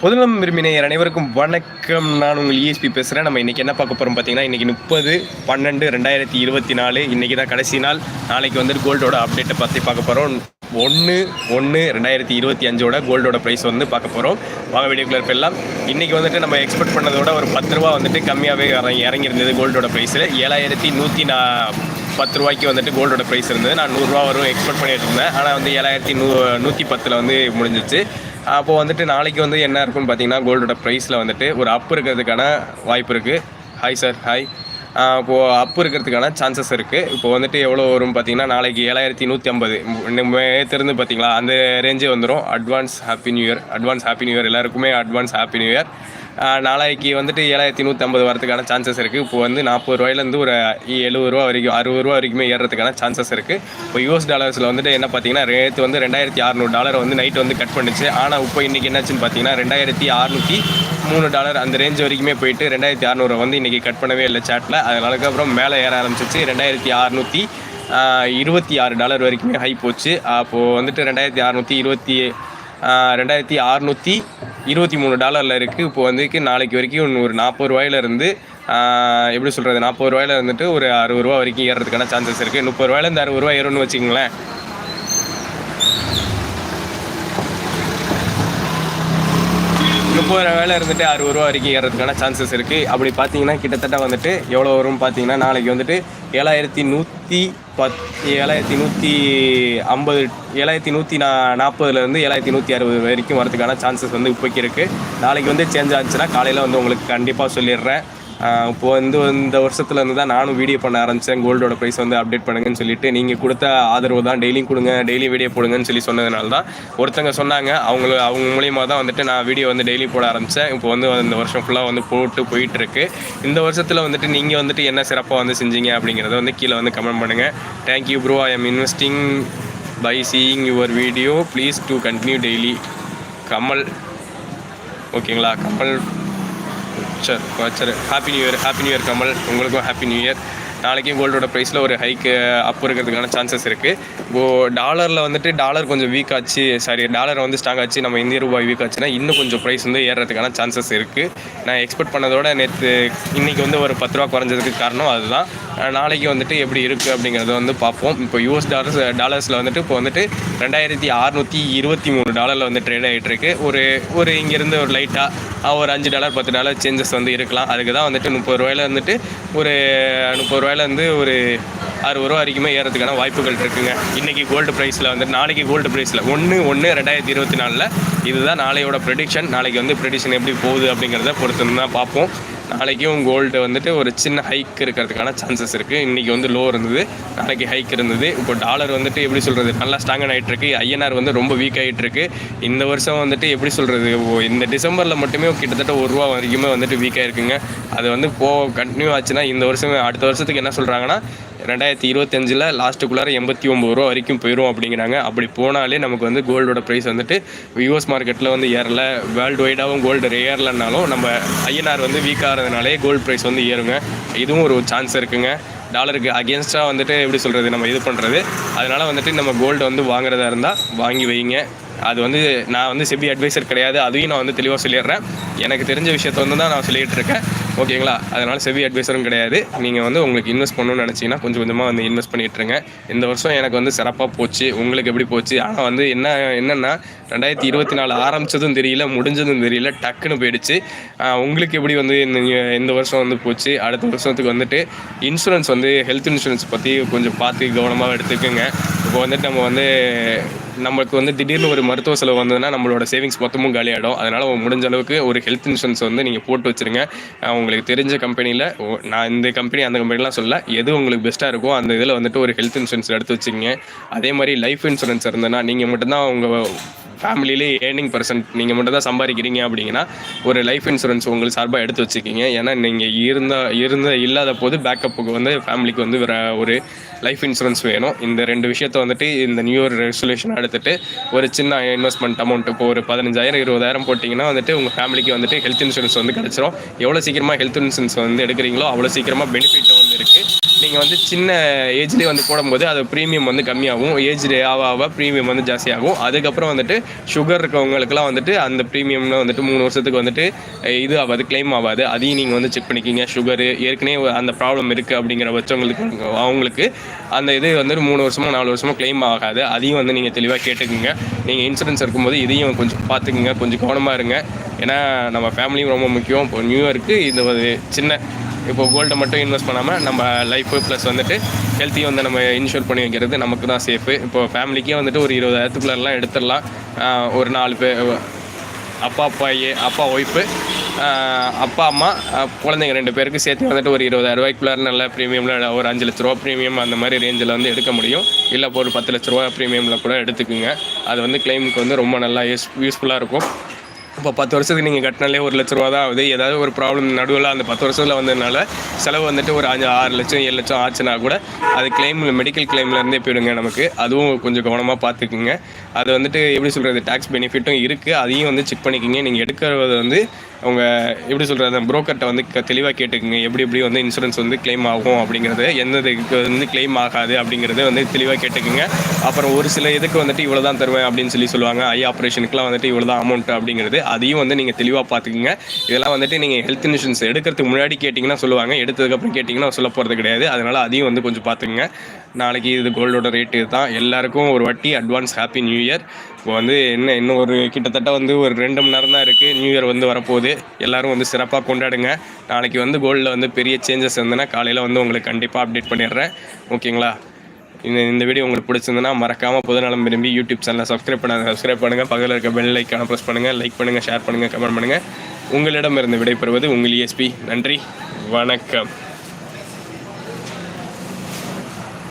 பொதுநலம் விரும்பினர் அனைவருக்கும் வணக்கம். நான் உங்கள் இஎஸ்பி பேசுகிறேன் நம்ம இன்றைக்கி என்ன பார்க்க போகிறோம் பார்த்தீங்கன்னா இன்றைக்கி முப்பது பன்னெண்டு ரெண்டாயிரத்தி இருபத்தி நாலு. இன்றைக்கி தான் கடைசி நாள். நாளைக்கு வந்துட்டு கோல்டோட அப்டேட்டை பற்றி பார்க்க போகிறோம் ஒன்று ஒன்று ரெண்டாயிரத்தி இருபத்தி அஞ்சோட கோல்டோட ப்ரைஸ் வந்து பார்க்க போகிறோம் வாங்க வீடியோக்குள்ள இருப்பெல்லாம் இன்றைக்கி வந்துட்டு நம்ம எக்ஸ்பெக்ட் பண்ணதோட ஒரு பத்து ரூபா வந்துட்டு கம்மியாகவே இறங்கி இறங்கியிருந்தது கோல்டோட ப்ரைஸில் ஏழாயிரத்தி நூற்றி நா பத்து ரூபாய்க்கு வந்துட்டு கோல்டோட ப்ரைஸ் இருந்தது. நான் நூறுரூவா வரும் எக்ஸ்பெக்ட் பண்ணிட்டு இருந்தேன். ஆனால் வந்து ஏழாயிரத்தி நூ நூற்றி பத்தில் வந்து முடிஞ்சிச்சு அப்போது வந்துட்டு நாளைக்கு வந்து என்ன இருக்குன்னு பார்த்தீங்கன்னா கோல்டோட ப்ரைஸில் வந்துட்டு ஒரு அப் இருக்கிறதுக்கான வாய்ப்பு இருக்குது ஹாய் சார் ஹாய் இப்போது அப்பு இருக்கிறதுக்கான சான்சஸ் இருக்குது இப்போ வந்துட்டு எவ்வளோ வரும் பார்த்தீங்கன்னா நாளைக்கு ஏழாயிரத்தி நூற்றி ஐம்பது திறந்து பார்த்தீங்களா அந்த ரேஞ்சே வந்துடும் advance happy new year advance happy new year எல்லாருக்குமே அட்வான்ஸ் ஹாப்பி நியூ இயர் நாளைக்கு வந்துட்டு ஏழாயிரத்தி நூற்றம்பது வரதுக்கான சான்சஸ் இருக்குது இப்போ வந்து நாற்பது ரூபாயிலேருந்து ஒரு எழுபது ரூபா வரைக்கும் அறுபது ரூபா வரைக்குமே ஏறுறதுக்கான சான்சஸ் இருக்குது இப்போ யூஎஸ் டாலர்ஸில் வந்துட்டு என்ன பார்த்தீங்கன்னா ரேத்து வந்து ரெண்டாயிரத்தி அறநூறு டாலர் வந்து நைட் வந்து கட் பண்ணுச்சு. ஆனால் இப்போ இன்றைக்கி என்னாச்சுன்னு பார்த்தீங்கன்னா ரெண்டாயிரத்தி அறநூற்றி மூணு டாலர் அந்த ரேஞ்ச் வரைக்குமே போயிட்டு ரெண்டாயிரத்தி அறநூறு வந்து இன்றைக்கி கட் பண்ணவே இல்லை சேட்டில் அதனால அப்புறம் மேலே ஏற ஆரம்பிச்சிச்சு. ரெண்டாயிரத்தி அறநூற்றி இருபத்தி ஆறு டாலர் வரைக்குமே ஹை போச்சு. அப்போது வந்துட்டு ரெண்டாயிரத்தி அறநூற்றி இருபத்தி ரெண்டாயிரத்தி அறநூற்றி இருபத்தி மூணு டாலரில் இருக்குது இப்போ வந்துக்கு நாளைக்கு வரைக்கும் ஒரு நாற்பது ரூபாயிலேருந்து எப்படி சொல்கிறது நாற்பது ரூபாயில இருந்துட்டு ஒரு அறுபது ரூபா வரைக்கும் ஏறுறதுக்கான சான்சஸ் இருக்குது முப்பது ரூபாயிலேருந்து அறுபது ரூபா ஏறும்னு வச்சுக்கோங்களேன். முப்பது ரூபாயில இருந்துட்டு அறுபது ரூபா வரைக்கும் ஏறதுக்கான சான்சஸ் இருக்குது அப்படி பார்த்தீங்கன்னா கிட்டத்தட்ட வந்துட்டு எவ்வளோ வரும்னு பார்த்தீங்கன்னா நாளைக்கு வந்துட்டு ஏழாயிரத்தி நூற்றி பத் ஏழாயிரத்தி நூற்றி ஐம்பது ஏழாயிரத்தி நூற்றி நா நாற்பதுலேருந்து ஏழாயிரத்தி நூற்றி அறுபது வரைக்கும் வரதுக்கான சான்சஸ் வந்து இப்போக்கி இருக்குது நாளைக்கு வந்து சேஞ்ச் ஆச்சுன்னா காலையில் வந்து உங்களுக்கு கண்டிப்பாக சொல்லிடுறேன். இப்போ வந்து இந்த வருஷத்துல இருந்து தான் நானும் வீடியோ பண்ண ஆரம்பித்தேன் கோல்டோட ப்ரைஸ் வந்து அப்டேட் பண்ணுங்கன்னு சொல்லிட்டு நீங்கள் கொடுத்த ஆதரவு தான் டெய்லியும் கொடுங்க டெய்லி வீடியோ போடுங்கன்னு சொல்லி சொன்னதுனால தான் ஒருத்தங்க சொன்னாங்க. அவங்கள அவங்க மூலியமாக தான் வந்துட்டு நான் வீடியோ வந்து டெய்லி போட ஆரம்பித்தேன் இப்போ வந்து இந்த வருஷம் ஃபுல்லாக வந்து போட்டு போயிட்டுருக்கு. இந்த வருஷத்தில் வந்துட்டு நீங்கள் வந்துட்டு என்ன சிறப்பாக வந்து செஞ்சீங்க அப்படிங்கிறத வந்து கீழே வந்து கமெண்ட் பண்ணுங்கள் thank you bro I am investing by seeing your video please to continue daily Kamal ஓகேங்களா? கமல் சரி சரி happy new year happy new year Kamal. உங்களுக்கும் ஹாப்பி நியூ இயர் நாளைக்கும் கோல்டோட ப்ரைஸில் ஒரு ஹைக்கு அப் இருக்கிறதுக்கான சான்சஸ் இருக்குது இப்போது டாலரில் வந்துட்டு டாலர் கொஞ்சம் வீக் ஆச்சு. சாரி டாலர் வந்து ஸ்ட்ராங் ஆச்சு. நம்ம இந்திய ரூபாய் வீக் ஆச்சுன்னா இன்னும் கொஞ்சம் ப்ரைஸ் வந்து ஏறுறதுக்கான சான்சஸ் இருக்குது நான் எக்ஸ்பெக்ட் பண்ணதோட நேற்று இன்றைக்கி வந்து ஒரு பத்து ரூபா குறைஞ்சதுக்கு காரணம் அதுதான். நாளைக்கு வந்துட்டு எப்படி இருக்குது அப்படிங்கிறத வந்து பார்ப்போம். இப்போ யூஎஸ் டாலர்ஸ் டாலர்ஸில் வந்துட்டு இப்போ வந்துட்டு ரெண்டாயிரத்தி அறநூற்றி இருபத்தி மூணு டாலரில் வந்து ட்ரேட் ஆகிட்டு இருக்கு. ஒரு ஒரு இங்கேருந்து ஒரு லைட்டாக ஒரு அஞ்சு டாலர் பத்து டாலர் சேஞ்சஸ் வந்து இருக்கலாம். அதுக்கு தான் வந்துட்டு முப்பது ரூபாயில வந்துட்டு ஒரு முப்பது ரூபாயிலேருந்து ஒரு அறுபது ரூபா வரைக்குமே ஏறதுக்கான வாய்ப்புகள் இருக்குங்க. இன்றைக்கி கோல்டு ப்ரைஸில் வந்து நாளைக்கு கோல்டு ப்ரைஸில் ஒன்று ஒன்று ரெண்டாயிரத்தி இருபத்தி நாலில் இதுதான் நாளையோட ப்ரெடிக்ஷன் நாளைக்கு வந்து ப்ரெடிக்ஷன் எப்படி போகுது அப்படிங்கிறத பொறுத்து தான் பார்ப்போம். நாளைக்கும் கோல்டு வந்துட்டு ஒரு சின்ன ஹைக் இருக்கிறதுக்கான சான்சஸ் இருக்குது இன்றைக்கி வந்து லோ இருந்தது. நாளைக்கு ஹைக் இருந்தது. இப்போ டாலர் வந்துட்டு எப்படி சொல்கிறது நல்லா ஸ்ட்ராங்கன் ஆகிட்டுருக்கு ஐஎன்ஆர் வந்து ரொம்ப வீக் ஆகிட்டுருக்கு இந்த வருஷம் வந்துட்டு எப்படி சொல்கிறது இந்த டிசம்பரில் மட்டுமே கிட்டத்தட்ட ஒரு ரூபா வரைக்குமே வந்துட்டு வீக்காக இருக்குங்க அது வந்து போ கண்டினியூ ஆச்சுன்னா இந்த வருஷம் அடுத்த வருஷத்துக்கு என்ன சொல்கிறாங்கன்னா ரெண்டாயிரத்தி இருபத்தஞ்சில் லாஸ்ட்டுக்குள்ளார எண்பத்தி ஒம்பது ரூபா வரைக்கும் போயிடும் அப்படிங்கிறாங்க. அப்படி போனாலே நமக்கு வந்து கோல்டோட ப்ரைஸ் வந்துட்டு யூஎஸ் மார்க்கெட்டில் வந்து ஏறல. வேர்ல்டு வைடாகவும் கோல்டு ஏறலைனாலும் நம்ம ஐஎன்ஆர் வந்து வீக் ஆகிறதுனாலே கோல்டு ப்ரைஸ் வந்து ஏறுங்க. இதுவும் ஒரு சான்ஸ் இருக்குங்க. டாலருக்கு அகேன்ஸ்டாக வந்துட்டு எப்படி சொல்கிறது நம்ம இது பண்ணுறது அதனால் வந்துட்டு நம்ம கோல்டு வந்து வாங்குறதா இருந்தால் வாங்கி வைங்க. அது வந்து நான் வந்து செபி அட்வைசர் கிடையாது. அதையும் நான் வந்து தெளிவாக சொல்லிடுறேன். எனக்கு தெரிஞ்ச விஷயத்த வந்து தான் நான் சொல்லிகிட்டு இருக்கேன் ஓகேங்களா? அதனால் செவி அட்வைஸரும் கிடையாது. நீங்கள் வந்து உங்களுக்கு இன்வெஸ்ட் பண்ணணும்னு நினச்சிங்கன்னா கொஞ்சம் கொஞ்சமாக வந்து இன்வெஸ்ட் பண்ணிட்டுருங்க இந்த வருஷம் எனக்கு வந்து சிறப்பாக போச்சு. உங்களுக்கு எப்படி போச்சு? ஆனால் வந்து என்ன என்னென்னா ரெண்டாயிரத்தி இருபத்தி நாலு ஆரம்பித்ததும் தெரியல முடிஞ்சதும் தெரியல டக்குன்னு போயிடுச்சு. உங்களுக்கு எப்படி வந்து இந்த இந்த வருஷம் வந்து போச்சு? அடுத்த வருஷத்துக்கு வந்துட்டு இன்சூரன்ஸ் வந்து ஹெல்த் இன்சூரன்ஸ் பற்றி கொஞ்சம் பார்த்து கவனமாக எடுத்துக்கோங்க. இப்போ வந்துட்டு நம்ம வந்து நம்மளுக்கு வந்து திடீர்னு ஒரு மருத்துவ செலவு வந்ததுன்னா நம்மளோட சேவிங்ஸ் மொத்தமும் காலியாகிடும் அதனால் முடிஞ்ச அளவுக்கு ஒரு ஹெல்த் இன்சூரன்ஸ் வந்து நீங்கள் போட்டு வச்சுருங்க. உங்களுக்கு தெரிஞ்ச கம்பெனியில் நான் இந்த கம்பெனி அந்த கம்பெனிலாம் சொல்ல எது உங்களுக்கு பெஸ்ட்டாக இருக்கோ அந்த இதில் வந்துட்டு ஒரு ஹெல்த் இன்சூரன்ஸ் எடுத்து வச்சுக்கோங்க. அதே மாதிரி லைஃப் இன்சூரன்ஸ் இருந்ததுன்னா நீங்கள் மட்டும்தான் உங்கள் ஃபேமிலியிலே ஏர்னிங் பர்சன்ட் நீங்கள் மட்டும் தான் சம்பாதிக்கிறீங்க அப்படிங்கன்னா ஒரு லைஃப் இன்சூரன்ஸ் உங்களுக்கு சார்பாக எடுத்து வச்சுக்கிங்க ஏன்னா நீங்கள் இருந்த இருந்த இல்லாத போது பேக்கப்புக்கு வந்து ஃபேமிலிக்கு வந்து வேறு ஒரு லைஃப் இன்சூரன்ஸ் வேணும். இந்த ரெண்டு விஷயத்த வந்துட்டு இந்த நியூ இயர் ரெசல்யூஷன் எடுத்துகிட்டு ஒரு சின்ன இன்வெஸ்ட்மெண்ட் அமௌண்ட் இப்போ ஒரு பதினஞ்சாயிரம் இருபதாயிரம் போட்டிங்கன்னா வந்துட்டு உங்கள் ஃபேமிலிக்கு வந்துட்டு ஹெல்த் இன்சூரன்ஸ் வந்து கிடச்சிரும். எவ்வளோ சீக்கிரமாக ஹெல்த் இன்சூரன்ஸ் வந்து எடுக்கிறீங்களோ அவ்வளோ சீக்கிரமாக பெனிஃபிட் வந்து இருக்குது நீங்கள் வந்து சின்ன ஏஜ்லேயே வந்து போடும்போது அது ப்ரீமியம் வந்து கம்மியாகும். ஏஜ் ஆக ஆக ப்ரீமியம் வந்து ஜாஸ்தியாகும். அதுக்கப்புறம் வந்துட்டு சுகர் இருக்கவங்களுக்குலாம் வந்துட்டு அந்த ப்ரீமியம்னு வந்துட்டு மூணு வருஷத்துக்கு வந்துட்டு இது ஆகாது க்ளைம் ஆகாது. அதையும் நீங்கள் வந்து செக் பண்ணிக்கிங்க. சுகரு ஏற்கனவே அந்த ப்ராப்ளம் இருக்குது அப்படிங்கிற பட்சவங்களுக்கு அவங்களுக்கு அந்த இது வந்து மூணு வருஷமோ நாலு வருஷமோ க்ளைம் ஆகாது. அதையும் வந்து நீங்கள் தெளிவாக கேட்டுக்குங்க. நீங்கள் இன்சூரன்ஸ் இருக்கும்போது இதையும் கொஞ்சம் பார்த்துக்குங்க. கொஞ்சம் கவனமாக இருங்க. ஏன்னா நம்ம ஃபேமிலியும் ரொம்ப முக்கியம். இப்போ நியூ இயருக்கு இந்த சின்ன இப்போ கோல்டை மட்டும் இன்வெஸ்ட் பண்ணாமல் நம்ம லைஃபு ப்ளஸ் வந்துட்டு ஹெல்த்தையும் வந்து நம்ம இன்ஷூர் பண்ணி வைக்கிறது நமக்கு தான் சேஃபு இப்போ ஃபேமிலிக்கே வந்துட்டு ஒரு இருபதாயிரத்துக்குள்ளெல்லாம் எடுத்துடலாம். ஒரு நாலு பேர் அப்பா அப்பா அப்பா ஒய்ஃபு அப்பா அம்மா குழந்தைங்க ரெண்டு பேருக்கு சேர்த்து வந்துட்டு ஒரு இருபதாயிரம் ரூபாய்க்குள்ள நல்ல ப்ரீமியமில் ஒரு அஞ்சு லட்ச ரூபா ப்ரீமியம் அந்த மாதிரி ரேஞ்சில் வந்து எடுக்க முடியும். இல்லை ஒரு பத்து லட்ச ரூபா ப்ரீமியமில் கூட எடுத்துக்குங்க. அது வந்து கிளைமுக்கு வந்து ரொம்ப நல்லா யூஸ் யூஸ்ஃபுல்லாக இருக்கும். இப்போ பத்து வருஷத்துக்கு நீங்கள் கட்டினாலே ஒரு லட்ச ரூபா தான் ஆகுது. ஏதாவது ஒரு ப்ராப்ளம் நடுவில் அந்த பத்து வருஷத்தில் வந்ததுனால செலவு வந்துட்டு ஒரு அஞ்சு ஆறு லட்சம் ஏழு லட்சம் ஆச்சுன்னா கூட அது கிளைம் மெடிக்கல் கிளைம்லேருந்தே போயிடுங்க நமக்கு. அதுவும் கொஞ்சம் கவனமாக பார்த்துக்குங்க. அது வந்துட்டு எப்படி சொல்கிறது டேக்ஸ் பெனிஃபிட்டும் இருக்குது அதையும் வந்து செக் பண்ணிக்கோங்க. நீங்கள் எடுக்கிறது வந்து அவங்க எப்படி சொல்கிறது அந்த புரோக்கர்கிட்ட வந்து தெளிவாக கேட்டுக்குங்க. எப்படி எப்படி வந்து இன்சூரன்ஸ் வந்து கிளைம் ஆகும் அப்படிங்கிறது எந்த இதுக்கு வந்து கிளைம் ஆகாது அப்படிங்கிறத வந்து தெளிவாக கேட்டுக்குங்க. அப்புறம் ஒரு சில இதுக்கு வந்துட்டு இவ்வளோ தான் தருவேன் அப்படின்னு சொல்லி சொல்லுவாங்க. ஐ ஆப்ரேஷனுக்குலாம் வந்துட்டு இவ்வளோ தான் அமௌண்ட் அப்படிங்கிறது. அதையும் வந்து நீங்கள் தெளிவாக பார்த்துக்குங்க. இதெல்லாம் வந்துட்டு நீங்கள் ஹெல்த் இன்சூரன்ஸ் எடுக்கிறதுக்கு முன்னாடி கேட்டிங்கன்னா சொல்லுவாங்க எடுத்ததுக்கப்புறம் கேட்டிங்கன்னா சொல்ல போகிறது கிடையாது. அதனால் அதையும் வந்து கொஞ்சம் பார்த்துக்குங்க. நாளைக்கு இது கோல்டோட ரேட்டு தான் எல்லாருக்கும் ஒரு வட்டி அட்வான்ஸ் ஹாப்பி நியூ இயர் இப்போ வந்து என்ன இன்னும் ஒரு கிட்டத்தட்ட வந்து ஒரு ரெண்டு மணி நேரம் தான் இருக்குது நியூ இயர் வந்து வரப்போகுது. எல்லோரும் வந்து சிறப்பாக கொண்டாடுங்க. நாளைக்கு வந்து கோல்டில் வந்து பெரிய சேஞ்சஸ் இருந்ததுன்னா காலையில் வந்து உங்களுக்கு கண்டிப்பாக அப்டேட் பண்ணிடுறேன். ஓகேங்களா இந்த இந்த வீடியோ உங்களுக்கு பிடிச்சிருந்தனா மறக்காமல் புதுநலம் விரும்பி யூடியூப் சேனலை சப்ஸ்கிரைப் பண்ணாங்க சப்ஸ்கிரைப் பண்ணுங்கள் பக்கத்தில் இருக்க பெல் ஐக்கான ப்ரெஸ் பண்ணுங்கள் லைக் பண்ணுங்கள் ஷேர் பண்ணுங்கள் கமெண்ட் பண்ணுங்கள் உங்களிடமிருந்து விடைபெறுவது உங்கள் இஎஸ்பி நன்றி. வணக்கம்.